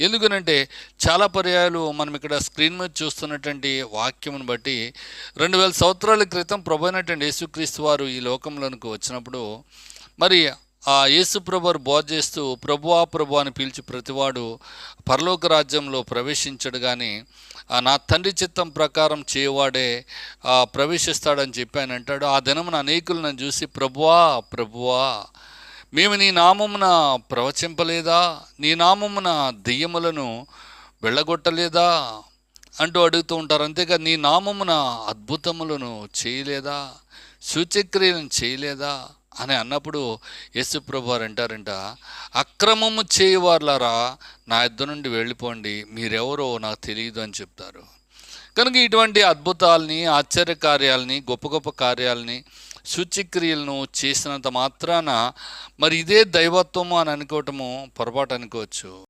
ఎందుకనంటే చాలా పర్యాయాలు మనం ఇక్కడ స్క్రీన్ మీద చూస్తున్నటువంటి వాక్యమును బట్టి రెండు వేల సంవత్సరాల క్రితం ప్రభు అయినటువంటి యేసుక్రీస్తు వారు ఈ లోకంలోనికి వచ్చినప్పుడు మరి ఆ యేసు ప్రభువారు బోధ చేస్తూ ప్రభువా ప్రభు అని పిలిచి ప్రతివాడు పరలోక రాజ్యంలో ప్రవేశించడు కానీ ఆ నా తండ్రి చిత్తం ప్రకారం చేయవాడే ప్రవేశిస్తాడని చెప్పి ఆయన అంటాడు. ఆ దినమున అనేకులు నన్ను చూసి ప్రభువా ప్రభువా మేము నీ నామమున ప్రవచింపలేదా? నీ నామమున దెయ్యములను వెళ్ళగొట్టలేదా? అంటూ అడుగుతూ ఉంటారు. అంతేగా నీ నామమున అద్భుతములను చేయలేదా? సూచక్రియలను చేయలేదా? అని అన్నప్పుడు యేసుప్రభు వారు అంటారంట అక్రమము చేయవారులారా నా ఇద్ద నుండి వెళ్ళిపోండి. మీరెవరో నాకు తెలియదు అని చెప్తారు. కనుక ఇటువంటి అద్భుతాలని ఆశ్చర్య కార్యాలని గొప్ప గొప్ప కార్యాలని సూచిక్రియలను చేసినంత మాత్రాన మరి ఇదే దైవత్వము అని అనుకోవటము పొరపాటు అనుకోవచ్చు.